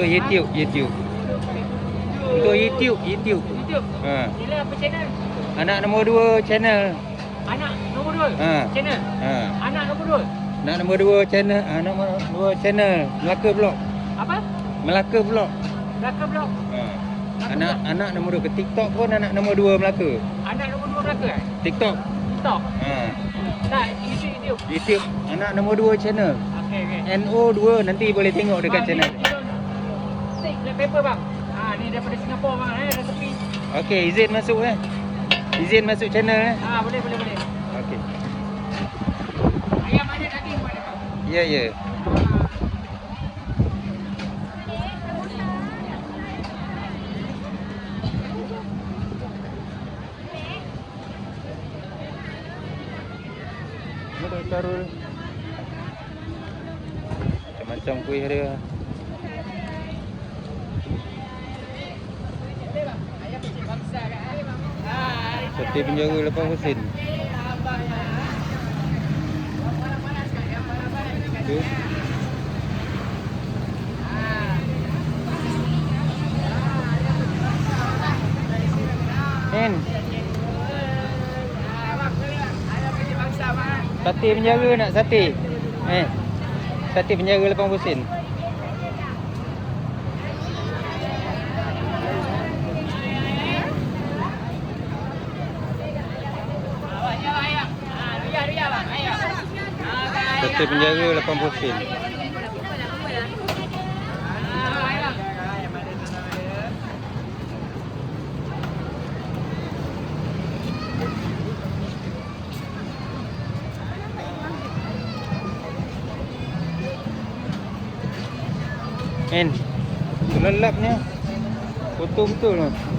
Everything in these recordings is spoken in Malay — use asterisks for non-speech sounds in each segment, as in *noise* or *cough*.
untuk YouTube, YouTube. Untuk YouTube, YouTube. YouTube. Ha. Nila apa channel? Anak nombor dua channel. Anak nombor 2. Ha. Channel. Ha. Anak nombor 2. Anak nombor dua channel, ah, nombor dua channel Melaka Vlog. Apa? Melaka Vlog. Melaka blog. Ha. Anak anak nombor dua ke TikTok pun anak nombor dua Melaka. Anak nombor 2 Melaka eh? TikTok. TikTok. Ha. Tak, YouTube YouTube. YouTube anak nombor dua channel. Okey okey. NO2 nanti boleh tengok dekat Bang, channel. Black pepper bang. Ha ni daripada Singapura bang eh resepi. Okey, izin masuk eh. Izin masuk channel eh. Ha boleh boleh boleh. Okey. Ayam ada daging mana bang? Ya ya. Mana taruh Macam-macam kuih dia Sate penjara lepas mesin. Tu En Sate penjara nak sate Eh Sate penjara lepas mesin Sate penjara lepas mesin En Lelapnya Foto betul lah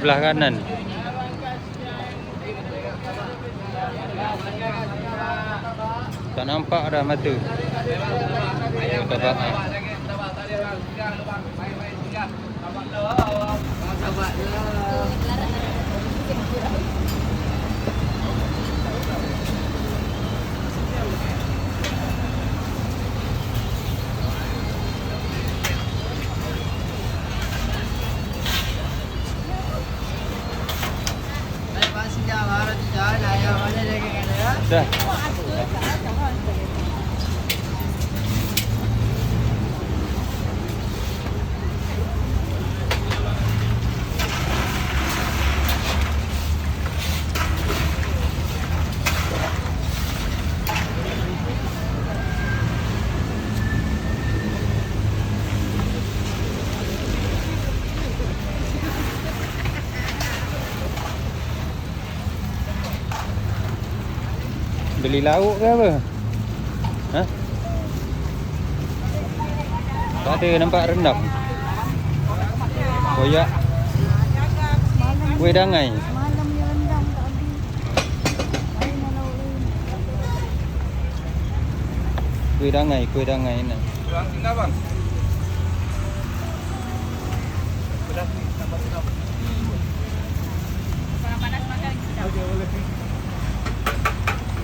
Sebelah kanan. Tak nampak dah mata. Mata bang Dah Beli lauk ke apa? Ha? Tak ada nampak rendam. Koyak. Kuih dangai. Malam dia rendam tak habis. Main nak lauk lain. Kuih dangai, kuih dangai ni.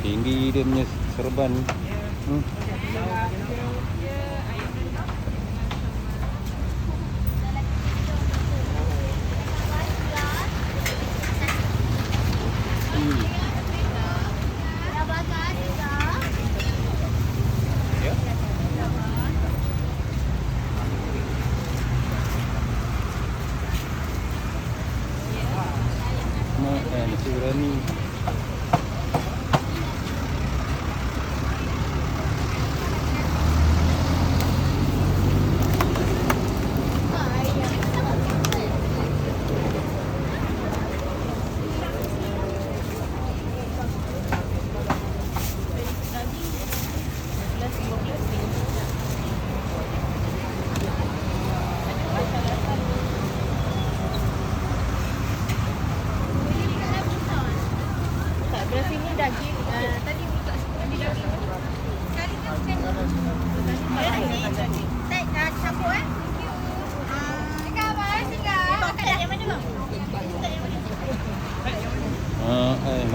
Tinggi dia punya serban. Hmm. Hmm.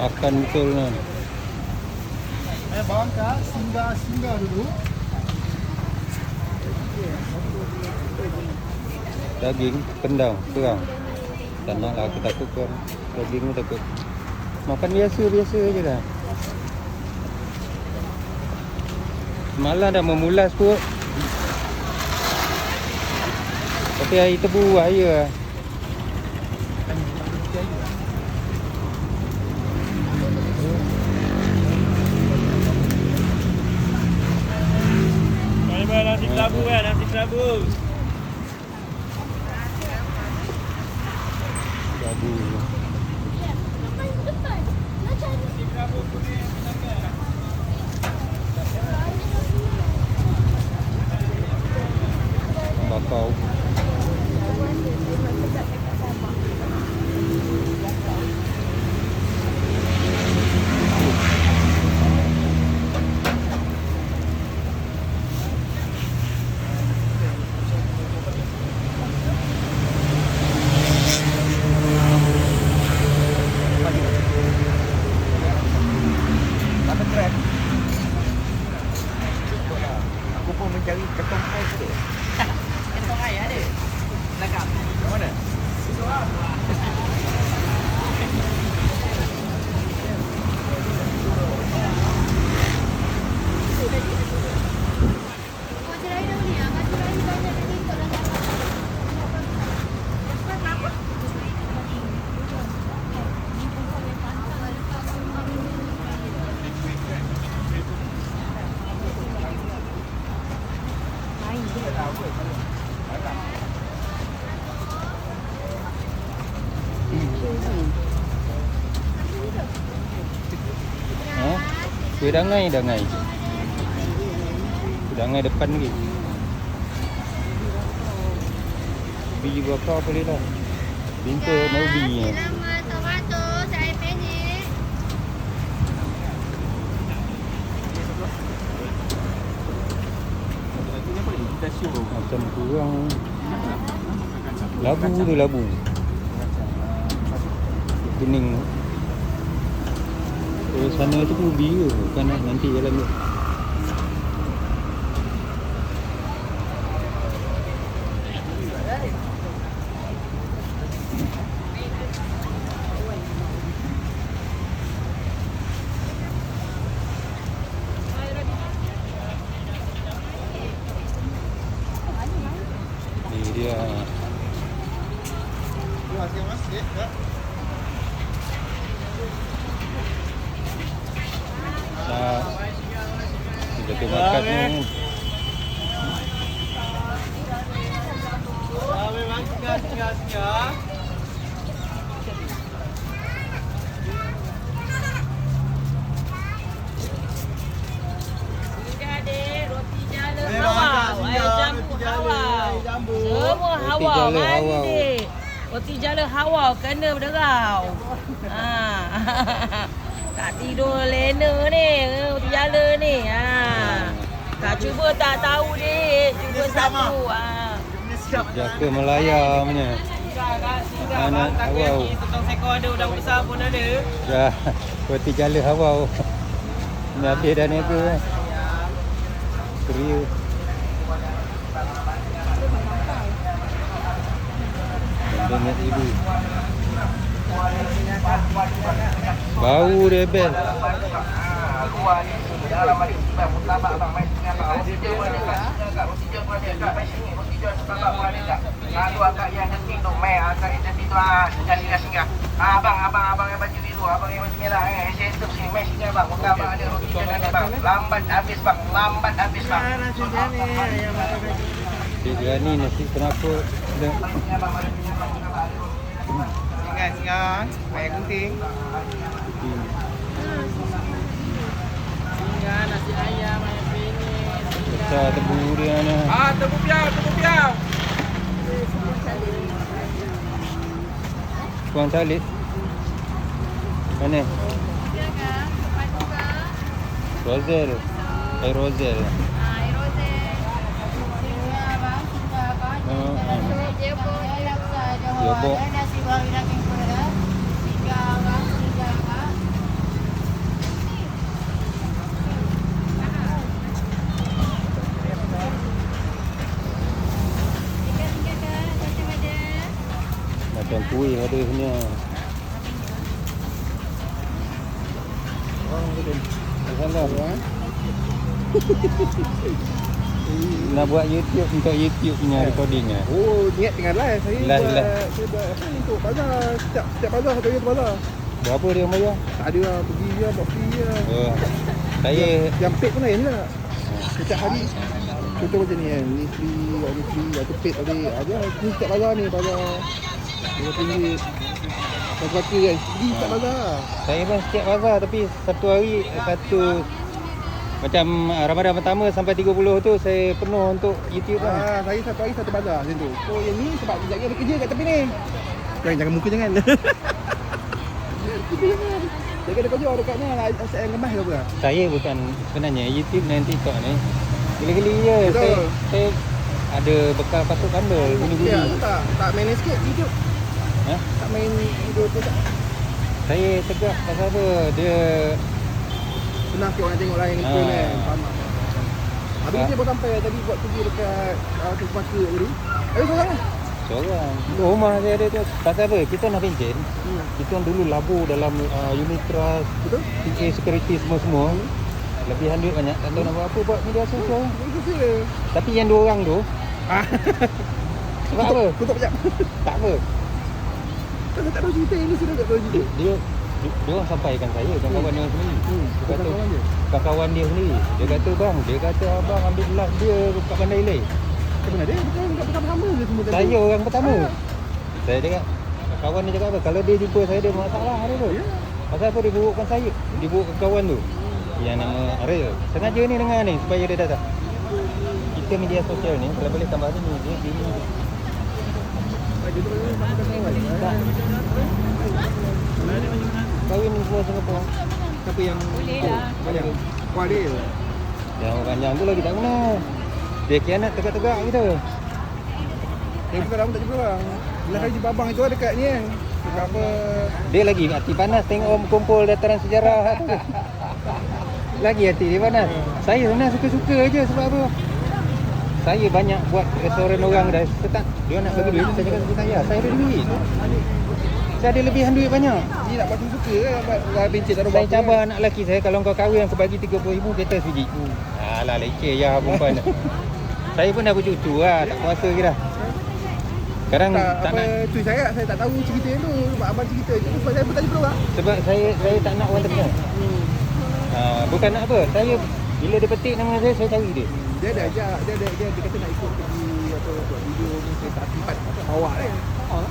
makan betul lah. Eh bawang kak, singgah singgah dulu. Daging pendang, kurang. Tak nak lah, aku takut kurang. Daging takut. Kurang. Makan biasa-biasa je lah. Semalam dah memulas pun. Tapi hari tebu bahaya lah. Bye-bye nasi kelabu kan, nasi kelabu. Tebu. cô. Kuih dangai dangai. Kuih dangai depan lagi. Biji bakar boleh lah. Bintu mau biji. Macam kurang Labu tu labu Kuning Oh sana tu pun ke Bukan nanti jalan tu Semua Roti hawa jala mari hawa. dek. Roti jala hawa kena berderau. *laughs* Ha. *laughs* tak tidur lena ni, roti jala ni. Ha. Tak cuba tak tahu dek, cuba satu. Ha. Jaka Melaya punya. Anak awal Tentang sekor ada, udang besar pun ada. Dah Roti jala hawau. Ni habis dah ni tu. Kan Keria Banyak ibu Bau dia bel Abang, abang, abang yang baju biru, abang yang baju merah eh. Saya tu sini, mai sini abang. Muka abang ada roti canai ni bang. Lambat habis bang, lambat habis bang. Cik Rani nasi kenapa Dah Singgah, singgah. Ayam gunting. Singgah, nasi ayam, ayam penyet. Besar tebu dia ni Ah, tebu piau, tebu piau. Kuang salib Mana Tiga ke? Empat juga. Rozel Air Rozel Ah, rose. Singgah bang, singgah bang. Oh, oh. Dia pun dia laksa Dia pun. Nasi bawang daging pula. Singgah bang, singgah bang. Yang kuih ada. Alhamdulillah. *laughs* Nak buat YouTube untuk YouTube punya recording eh. Oh, niat tengah live. Saya Live, buat, live. saya buat apa ni untuk bazar. Setiap, setiap bazar, satu hari bazar. Berapa dia bayar? Tak ada lah, pergi je, buat free je. Oh. Saya Yang paid pun lain lah. Setiap hari. Contoh macam ni kan, ni free, ni free, aku paid tadi. Ada ni setiap bazar ni, bazar. Dia tinggi. Satu kata kan, pergi setiap Ha. bazar. saya pun setiap bazar tapi satu hari satu macam ah, Ramadan pertama sampai 30 tu saya penuh untuk YouTube lah. Ah, saya satu hari satu bazar macam tu. So yang ni sebab sekejap lagi ada kerja kat tepi ni. Jangan jangan muka jangan. *laughs* Jaga ada kerja dekat ni lah saya ngemas ke apa? Saya bukan sebenarnya YouTube dan TikTok ni geli-geli je. Betul. Saya, saya ada bekal patut pandai guni-guni. Ya, tak tak main sikit video. Ha? Tak main video tu tak. Saya tegak pasal apa? Dia Senang sikit orang tengok lain Ah. kan. Faham? Habis Ah. kita baru sampai tadi buat kerja dekat uh, Kesepaka tadi. Habis seorang lah. seorang. Rumah saya ada tu. Pasal apa? Kita nak pencen. Hmm. Kita dulu labur dalam uh, unit trust, Betul? PA security semua-semua. Lebihan duit banyak. Tak tahu nak buat apa buat media sosial. Itu je. Tapi yang dua orang tu Ah. sebab apa? Tutup sekejap. Tak apa. Tak tak tahu cerita ini sudah tak tahu cerita. Dia, dia, dia, dia orang sampaikan saya kawan-kawan dia sendiri. Hmm. Dia kata kawan dia. kawan dia sendiri. Dia kata bang, dia kata abang ambil live dia kat Bandar Ilai. Sebenarnya dia bukan bukan bersama je semua tadi. Saya orang pertama. Ah. Saya cakap kawan dia cakap apa? Kalau dia jumpa saya dia masalah dia tu. Ya. Pasal apa dia burukkan saya? Dia burukkan kawan tu. Yang nama Ariel. Sengaja ni dengar ni supaya dia datang. Kita media sosial ni kalau boleh tambah ni dia gini. Kahwin semua Singapura. Siapa yang Boleh lah. Kuah dia. Yang orang panjang tu lagi tak kenal. Dia kianat tegak-tegak kita. Yang bukan rambut tak jumpa bang. Belah hari jumpa abang itu dekat ni kan. Dekat apa. Dia lagi hati panas tengok orang berkumpul dataran sejarah. Lagi hati dia panas. Saya sebenarnya suka-suka je sebab apa? Saya banyak buat restoran orang dah setak. Dia nak bagi duit saya cakap saya. Saya ada duit. Saya ada lebihan duit banyak. Dia nak buat suka kan. Buat bencin tak ada Saya cabar anak lelaki saya kalau kau kahwin aku bagi 30 ribu kereta sebiji. Alah leceh ya perempuan. *laughs* saya pun dah bercucu lah. Tak puasa ke dah. Sekarang Tak, tak, apa nak cuy saya saya tak tahu cerita yang tu. Sebab abang cerita je. Sebab saya pun tak jumpa orang. sebab saya saya tak nak orang terkenal. Hmm. Ha, bukan nak apa. Saya bila dia petik nama saya saya cari dia. Dia ada ajak, dia ada dia, dia kata nak ikut pergi apa buat video ni saya tak tempat bawa dia. Oh.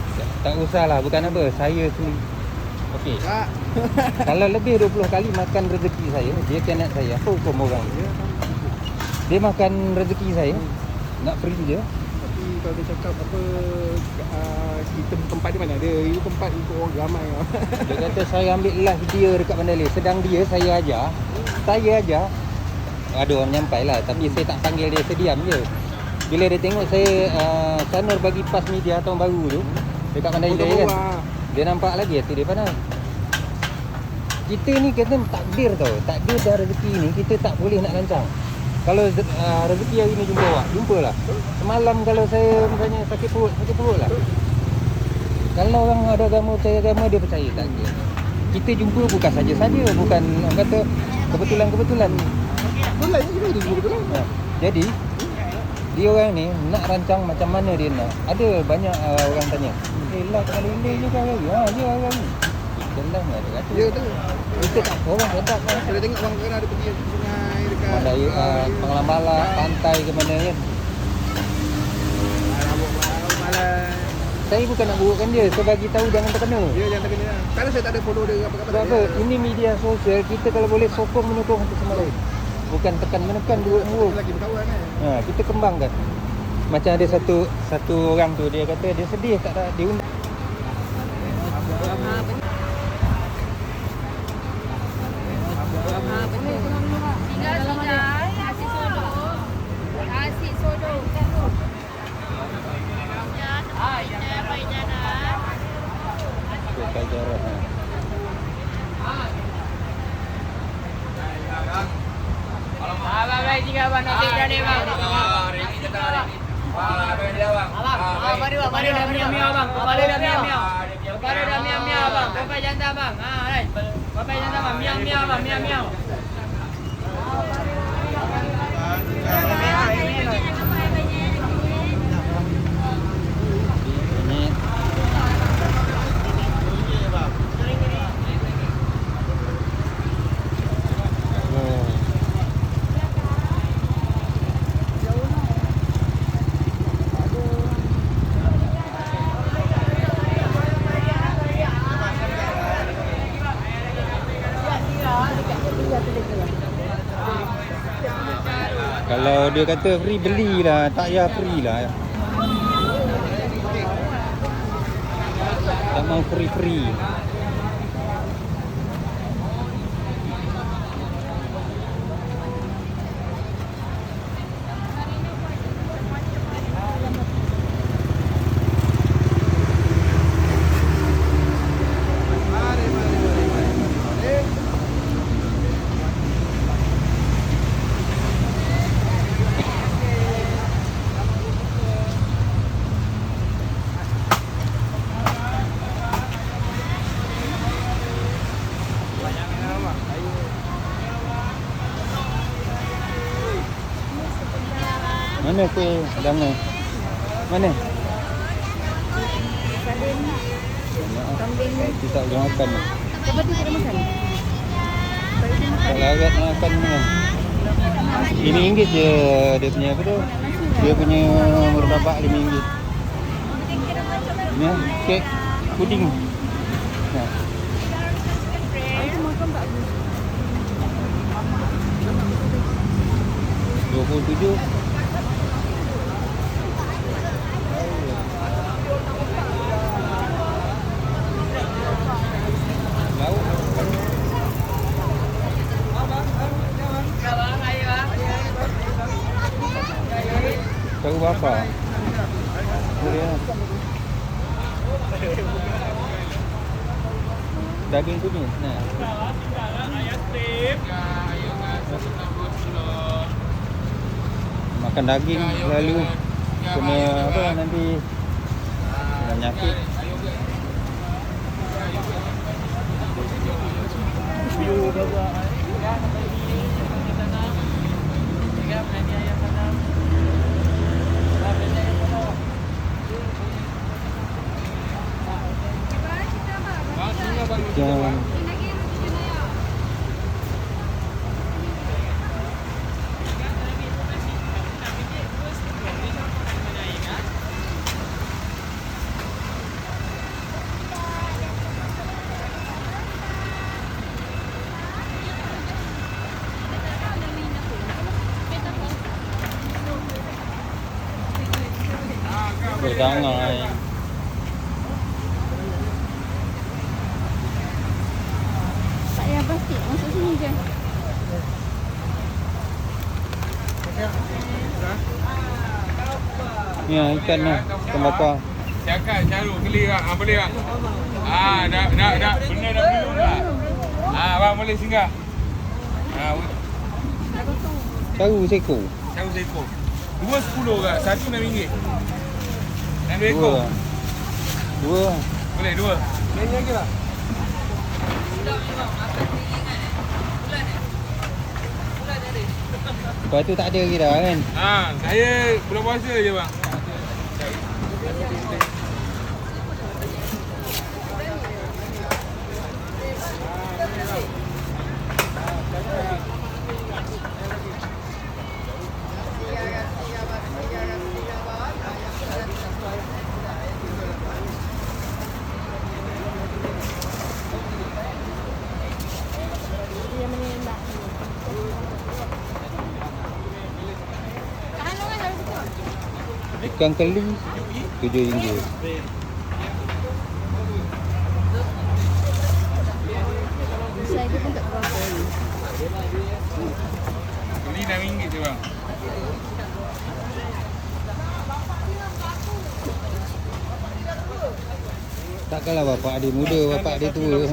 Tak, usahlah bukan apa. Saya sendiri. Okey. Tak. *laughs* Kalau lebih 20 kali makan rezeki saya, dia kianat saya. Apa hukum orang? Dia makan rezeki saya. Nak free je. Tapi kalau dia cakap apa uh, kita tempat di mana? Dia itu tempat untuk orang ramai. Dia kata saya ambil live dia dekat Bandar Leh. Sedang dia saya ajar. Saya ajar. Ada orang menyampai lah. Tapi saya tak panggil dia. Saya diam je. Bila dia tengok saya uh, Sanur bagi pas media tahun baru tu. Dekat Bandar Leh kan. Dia nampak lagi hati dia panas. Kita ni kata takdir tau. Takdir dah rezeki ni kita tak boleh nak rancang. Kalau uh, rezeki hari ni jumpa awak, jumpalah. Semalam kalau saya misalnya sakit perut, sakit perut lah. Kalau orang ada agama, percaya agama, dia percaya takdir. Kita jumpa bukan saja-saja, bukan orang kata kebetulan-kebetulan. Ha. Jadi, dia orang ni nak rancang macam mana dia nak. Ada banyak uh, orang tanya, eh lah tak boleh ni kan hari? Ha, ya hari. Kita lah ada kata. Ya tu. Kita tak orang kan. Saya dah tengok orang kadang ada pergi sungai dekat Mandai uh, Panglamala, pantai ke mana kan. Saya bukan nak burukkan dia, saya bagi tahu jangan terkena. Dia jangan terkena. Sekarang saya tak ada follow dia apa-apa. Sebab apa? Ini media sosial, kita kalau boleh sokong menyokong satu sama lain. Bukan tekan menekan dua buruk. lagi berkawan kan. Ha, kita kembangkan. Macam ada satu satu orang tu dia kata dia sedih tak ada diundang. Tinggal tinggal. Nasi sodo. Nasi sodo. Ah, ya, baik jalan. Ke Kajarah. Ha. Ah, bye bye tinggal abang nak tengok ni bang. Alah, Kepala bang, kepala dah miau-miau bang. Kepala dah miau-miau. Kepala dah miau-miau bang. Papai jantan bang. Ha, right. Papai jantan bang. Miau-miau bang, miau-miau. Ini Oh. Kalau dia kata free belilah, tak payah free lah. Tak mau free-free. Mana kuih dama? Mana? Kambing Kita tak boleh makan. Tu kita makan Tak larat nak makan kan. Lima ringgit je dia punya apa tu? Dia punya murtabak lima ringgit. Ni ah, kek puding. Tak habis Dua puluh tujuh. Lauk. Tahu berapa? Boleh lah. Daging kunyit. Nah. Makan daging lalu kena apa nanti kena penyakit. Jangan berdangai. Tak payah plastik Masuk sini je Ni ah, ikan lah, ikan bakar. Cakap Syarul geli tak? Ah, boleh tak? Ah, dah, dah, dah. Benda dah belum tak? Ah, bang boleh singgah. Ah, Tahu seko. Syarul seekor. Dua sepuluh kat, satu enam ringgit. Dan dua Dua. ekor. Dua. Boleh, dua. Ini lagi lah. Lepas tu tak ada lagi dah kan. Ah, saya bulan puasa je bang. Dia menembak Tahan orang dalam situ Ikan keli tujuh ringgit. Saya tu pun tak berapa Beli enam ringgit je bang. Takkanlah bapak dia muda, bapak dia tua.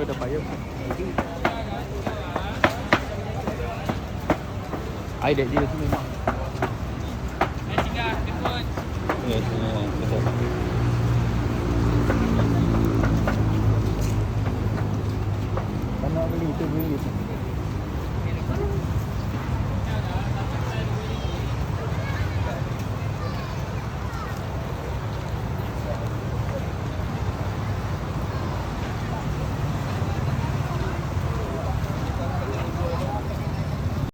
Payah. Air dek dia tu memang. Ya,